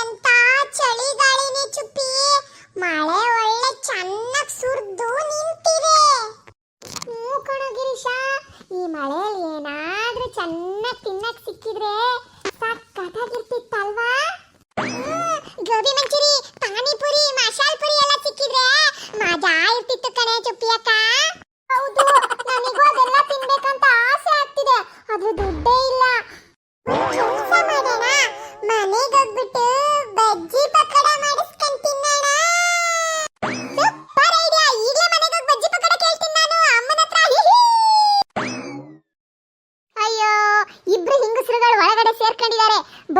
ಎಂತ ಚಳಿಗಾಳಿನಿ ಚುಪ್ಪಿ. ಮಳೆ ಒಳ್ಳೆ ಚೆನ್ನಾಗ್ ಸುರ್ದು ನಿಂತಿದೆ. ಹ್ಞೂ ಗಿರೀಶ, ಈ ಮಳೆಯಲ್ಲಿ ಏನಾದ್ರೂ ಚೆನ್ನಾಗಿ ತಿನ್ನಕ್ ಸಿಕ್ಕಿದ್ರೆ ಸಕ್ಕತ್ತಾಗಿರ್ತಿತ್ತಲ್ವಾ ಗೋಬಿ ಮಂಚೂರಿ, ಪಾನಿಪುರಿ, ಮಸಾಲ್ ಪುರಿ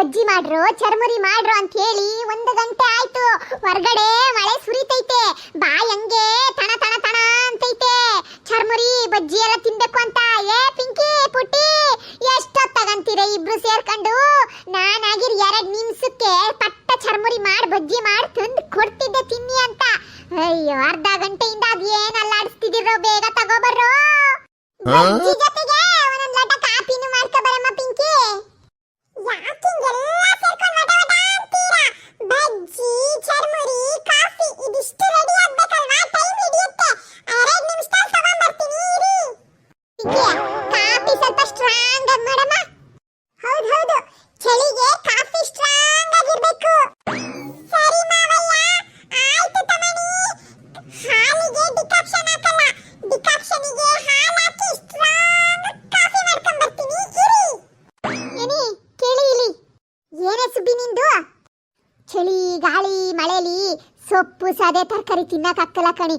ಬಜ್ಜಿ ಮಾಡ್ರು ಚರ್ಮುರಿ ಮಾಡ್ರು ಅಂತ ಹೇಳಿ ಒಂದು ಗಂಟೆ ಆಯ್ತು. ಹೊರಗಡೆ ಮಳೆ ಸುರಿತೈತೆ. ಬಾ ಹಂಗೆ ತಣ ತಣ ತಣ ಅಂತೈತೆ. ಚರ್ಮುರಿ ಬಜ್ಜಿ ಎಲ್ಲ ತಿನ್ಬೇಕು ಅಂತ. ಏ ಪಿಂಕಿ ಪುಟ್ಟಿ ಎಷ್ಟೊತ್ತಾಗಂತೀರ ಇಬ್ರು ಸೇರ್ಕೊಂಡು? ನಾನಾಗಿರ್ ಎರಡ್ ನಿಮಿಷಕ್ಕೆ ಪಟ್ಟ ಚರ್ಮುರಿ ಮಾಡಿ ಬಜ್ಜಿ ಮಾಡಿ ತಂದು ಕೊಡ್ತಿದ್ದೆ ತಿನ್ನಿ ಅಂತ. ಅಯ್ಯೋ ಅರ್ಧ ಗಂಟೆಯಿಂದ ಅದ್ ಏನ್ ಅಲ್ಲಾಡಿಸ್ತಿದಿರೋ ಬೇಗ ತಗೋಬರ್ರೋ ಜೊತೆಗೆ ಮಳೆಲಿ ಸೊಪ್ಪು, ಸದೆ ತರಕಾರಿ ತಿನ್ನಕ್ಕಾಗಲ್ಲ ಕಣಿ.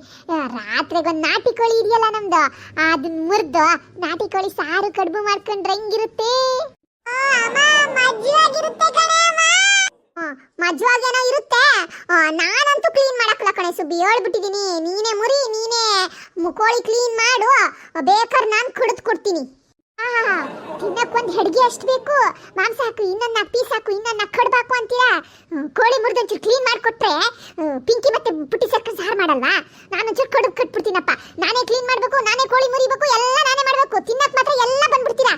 ರಾತ್ರಿಗೊಂದು ನಾಟಿ ಕೋಳಿ ಇದೆಯಲ್ಲ ನಮ್ದು. ಅದನ್ನ ಮುರಿದು ನಾಟಿ ಕೋಳಿ ಸಾರು, ಕಡುಬು ಮಾಡ್ಕೊಂಡ್ರೆ ಹೆಂಗಿರುತ್ತೆ? ಮಜ್ವಾಗೇನೋ ಇರುತ್ತೆ? ನಾನಂತೂ ಕ್ಲೀನ್ ಮಾಡಕ್ಕಲ್ಲ ಕಣೆ ಸುಬ್ಬಿ. ಹೇಳ್ಬಿಟ್ಟಿದೀನಿ. ನೀನೇ ಮುರಿ, ನೀನೇ ಕೋಳಿ ಕ್ಲೀನ್ ಮಾಡು. ಬೇಕಾದ್ರೆ ನಾನು ಕುಡಿದು ಕೊಡ್ತೀನಿ. ಆಹಾ, ತಿನ್ನಕ್ ಒಂದ್ ಹೆಡ್ಗೆ ಅಷ್ಟು ಬೇಕು. ಮಾಂಸ ಹಾಕು ಇನ್ನೊಂದು ನಾಲ್ಕು ಪೀಸ್ ಹಾಕು ಇನ್ನೊಂದು ನಾಲ್ಕು ಕಡ್ಬಾಕು ಅಂತೀರಾ? ಕೋಳಿ ಮುರಿದೊಂಚೂರು ಕ್ಲೀನ್ ಮಾಡ್ಕೊಟ್ರೆ ಪಿಂಕಿ ಮತ್ತೆ ಪುಟ್ಟಿ ಸರ್ಕಲ್ ಸಾರು ಮಾಡಲ್ವಾ? ನಾನು ಒಂಚೂರು ಕಡುಬು ಕಟ್ಬಿಡ್ತೀನಪ್ಪ. ನಾನೇ ಕ್ಲೀನ್ ಮಾಡಬೇಕು ನಾನೇ ಕೋಳಿ ಮುರಿಬೇಕು ಎಲ್ಲ ನಾನೇ ಮಾಡಬೇಕು. ತಿನ್ನಕ್ ಮಾತ್ರ ಎಲ್ಲ ಬಂದ್ಬಿಡ್ತೀರಾ?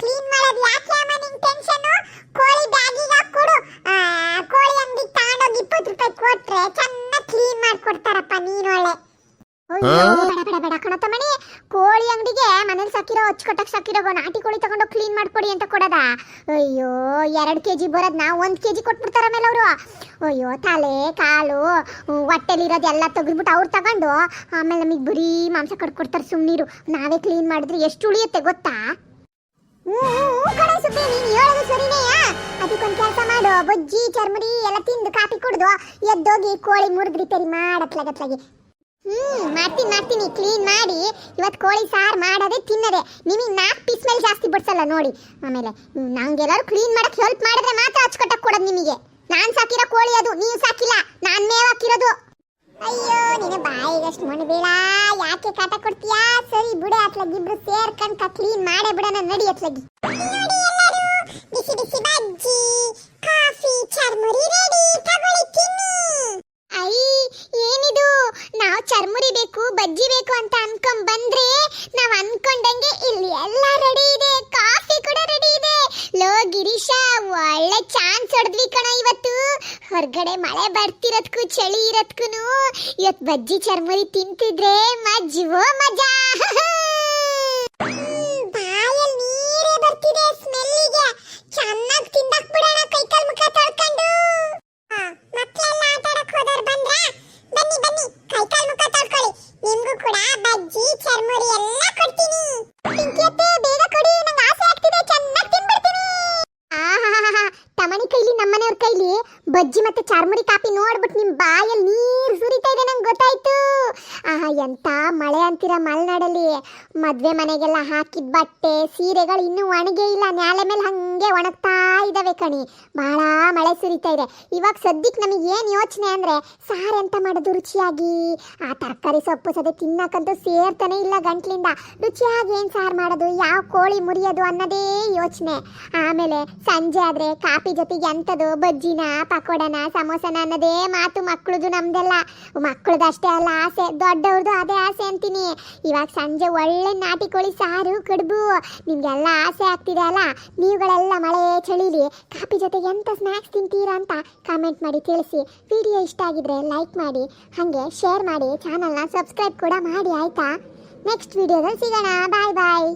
ಕ್ಲೀನ್ ಮಾಡೋದು ಯಾಕೆ ಅಮ್ಮ ನಿಂಗೆ ಟೆನ್ಷನ್ ಕೋಳಿ ಬ್ಯಾಗಿಗೆ ಹಾಕೊಡು ಕೋಳಿ ಅಂಗಡಿಗೆ ತಗೊಂಡೋಗಿ ಇಪ್ಪತ್ತು ರೂಪಾಯಿ ಕೊಟ್ರೆ ಚೆನ್ನಾಗಿ ಕ್ಲೀನ್ ಮಾಡ್ಕೊಡ್ತಾರಪ್ಪ ನೀನು ಒಳ್ಳೆ ಅಯ್ಯೋ ಬೇಡ ಬೇಡ ಬೇಡ. ಕಣೋ ಕೋಳಿ ಅಂಗಡಿಗೆ ಮನೇಲಿ ಸಾಕಿರೋ ಅಚ್ಚುಕಟ್ಟಾಗಿ ಸಾಕಿರೋ ನಾಟಿ ಕೋಳಿ ತಗೊಂಡು ಕ್ಲೀನ್ ಮಾಡ್ಕೊಡಿ ಅಂತ ಕೊಡೋದ? ಅಯ್ಯೋ ಎರಡು ಕೆ ಜಿ ಬರೋದು ನಾವು ಒಂದು ಕೆ ಜಿ ಕೊಟ್ಬಿಡ್ತಾರ ಮೇಲೆ ಅವರು. ಅಯ್ಯೋ ತಲೆ ಕಾಲು ಹೊಟ್ಟೆಲಿರೋದು ಎಲ್ಲ ತೆಗೆದ್ಬಿಟ್ಟು ಅವ್ರು ತಗೊಂಡು ಆಮೇಲೆ ನಮಗೆ ಬರೀ ಮಾಂಸ ಕಟ್ಕೊಡ್ತಾರೆ ಸುಮ್ಮನೀರು ನಾವೇ ಕ್ಲೀನ್ ಮಾಡಿದ್ರೆ ಎಷ್ಟು ಉಳಿಯುತ್ತೆ ಗೊತ್ತಾ? ಅದಕ್ಕೊಂದು ಕೆಲಸ ಮಾಡು. ಬಜ್ಜಿ ಚರ್ಮಡಿ ಎಲ್ಲ ತಿಂದು ಕಾಫಿ ಕುಡಿದು ಎದ್ದೋಗಿ ಕೋಳಿ ಮುರಿದು ರಿಪೇರಿ ಮಾಡತ್ಲಾಗತ್ಲಾಗಿ. ಹ್ಮ್, ಮಾಡ್ತೀನಿ ಮಾಡ್ತೀನಿ. ಕ್ಲೀನ್ ಮಾಡಿ ಇವತ್ತು ಕೋಳಿ ಸಾರು ಮಾಡೋದೇ ತಿನ್ನದೆ. ನಿಮಗೆ ನಾಲ್ಕು ಪೀಸ್ ಮೇಲೆ ಜಾಸ್ತಿ ಬಿಡ್ಸಲ್ಲ, ನೋಡಿ. ಆಮೇಲೆ ನಂಗೆಲ್ಲರೂ ಕ್ಲೀನ್ ಮಾಡಕ್ಕೆ ಹೆಲ್ಪ್ ಮಾಡಿದ್ರೆ ಮಾತ್ರ ಅಚ್ಚುಕಟ್ಟಾಗಿ ಕೊಡೋದು ನಿಮಗೆ. ನಾನು ಸಾಕಿರೋ ಕೋಳಿ ಅದು, ನೀವು ಸಾಕಿಲ್ಲ. ನಾನು ಮೇವ್ ಹಾಕಿರೋದು. ಅಯ್ಯೋ, ನಿನ್ನ ಬಾಯಿಗಷ್ಟು ಮಣ್ಣು ಬೀಳ ಯಾಕೆ ಕಾಟ ಕೊಡ್ತೀಯಾ? ಸರಿ ಬಿಡು ಅತ್ಲಾಗಿ ಇಬ್ರು ಸೇರ್ಕೊಂಡ್ ಕ್ಲೀನ್ ಮಾಡೇ ಬಿಡೋಣ, ನಡಿ ಅತ್ಲಾಗಿ. ಬಿಸಿ ಬಿಸಿ ಬಜ್ಜಿ, ಕಾಫಿ, ಚರ್ಮುರಿ ರೆಡಿ ತಗೊಳ್ಳಿ ತಿನ್ನಿ ಐ ಏನಿದು ನಾವು ಚರ್ಮುರಿ ಬೇಕು, ಬಜ್ಜಿ ಬೇಕು ಅಂತ ಅನ್ಕೊಂಡ್ ಬಂದ್ರೆ ನಾವ್ ಅನ್ಕೊಂಡಂಗೆ ಇಲ್ಲಿ ಎಲ್ಲ ರೆಡಿ ಇದೆ. ಕಾಫಿ ಕೂಡ ರೆಡಿ ಇದೆ. ಲೋ ಗಿರೀಶ, ಒಳ್ಳೆ ಚಾನ್ಸ್ ಹೊಡೆದ್ವಿ ಕಣ ಇವತ್ತು. ಹೊರಗಡೆ ಮಳೆ ಬರ್ತಿರೋದ್ಕು, ಚಳಿ ಇರೋದ್ಕು ಇವತ್ತು ಬಜ್ಜಿ ಚರ್ಮುರಿ ತಿಂತಿದ್ರೆ ಮಜ್ವೋ ಮಜಾ. ಕೈಲಿ ಬಜ್ಜಿ ಮತ್ತೆ ಚಾರ್ಮುರಿ ಕಾಪಿ ನೋಡ್ಬಿಟ್ಟು ನಿಮ್ ಬಾಯಲ್ಲಿ ನೀರು ಸುರಿತಾ ಇದೆ ನಂಗೆ ಗೊತ್ತಾಯ್ತು. ಆಹಾ, ಎಂತ ಮಳೆ ಅಂತೀರ ಮಲೆನಾಡಲ್ಲಿ. ಮದ್ವೆ ಮನೆಗೆಲ್ಲ ಹಾಕಿದ ಬಟ್ಟೆ, ಸೀರೆಗಳು ಇನ್ನೂ ಒಣಗೇ ಇಲ್ಲ. ನ್ಯಾಲೆ ಮೇಲೆ ಹಂಗೆ ಒಣಗ್ತಾ ಇದಾವೆ ಕಣಿ. ಬಹಳ ಮಳೆ ಸುರಿತಾ ಇದೆ. ಇವಾಗ ಸದ್ಯಕ್ಕೆ ನಮಗೆ ಏನು ಯೋಚನೆ ಅಂದ್ರೆ, ಸಾರು ಎಂತ ಮಾಡೋದು ರುಚಿಯಾಗಿ? ಆ ತರಕಾರಿ ಸೊಪ್ಪು ಸದೆ ತಿನ್ನಕ್ಕಂತೂ ಸೇರ್ತಾನೆ ಇಲ್ಲ ಗಂಟ್ಲಿಂದ. ರುಚಿಯಾಗಿ ಏನು ಸಾರು ಮಾಡೋದು? ಯಾವ ಕೋಳಿ ಮುರಿಯೋದು ಅನ್ನೋದೇ ಯೋಚನೆ. ಆಮೇಲೆ ಸಂಜೆ ಆದ್ರೆ ಕಾಫಿ ಜೊತೆಗೆ ಎಂಥದ್ದು ಬಜ್ಜಿನ ಪಕೋಡನ, ಸಮೋಸನ ಅನ್ನೋದೇ ಮಾತು ಮಕ್ಕಳದು ನಮ್ದೆಲ್ಲ. ಮಕ್ಕಳದಷ್ಟೇ ಅಲ್ಲ ಆಸೆ ದೊಡ್ಡವ್ರದ್ದು ಅದೇ ಆಸೆ ಅಂತೀನಿ. ಇವಾಗ ಸಂಜೆ ಒಳ್ಳೆ ನಾಟಿ ಕೋಳಿ ಸಾರು, ಕಡುಬು. ನಿಮ್ಗೆಲ್ಲ ಆಸೆ ಆಗ್ತಿದೆ ಅಲ್ಲ? ನೀವುಗಳೆಲ್ಲ ಮಳೆ ಚಳಿಲಿ ಕಾಫಿ ಜೊತೆಗೆ ಎಂತ ಸ್ನ್ಯಾಕ್ಸ್ ತಿಂತೀರಾ ಅಂತ ಕಾಮೆಂಟ್ ಮಾಡಿ ತಿಳಿಸಿ. ವಿಡಿಯೋ ಇಷ್ಟ ಆಗಿದ್ರೆ ಲೈಕ್ ಮಾಡಿ, ಹಾಗೆ ಶೇರ್ ಮಾಡಿ ಚಾನಲ್ನ ಸಬ್ಸ್ಕ್ರೈಬ್ ಕೂಡ ಮಾಡಿ, ಆಯ್ತಾ? ನೆಕ್ಸ್ಟ್ ವಿಡಿಯೋದಲ್ಲಿ ಸಿಗೋಣ. ಬಾಯ್ ಬಾಯ್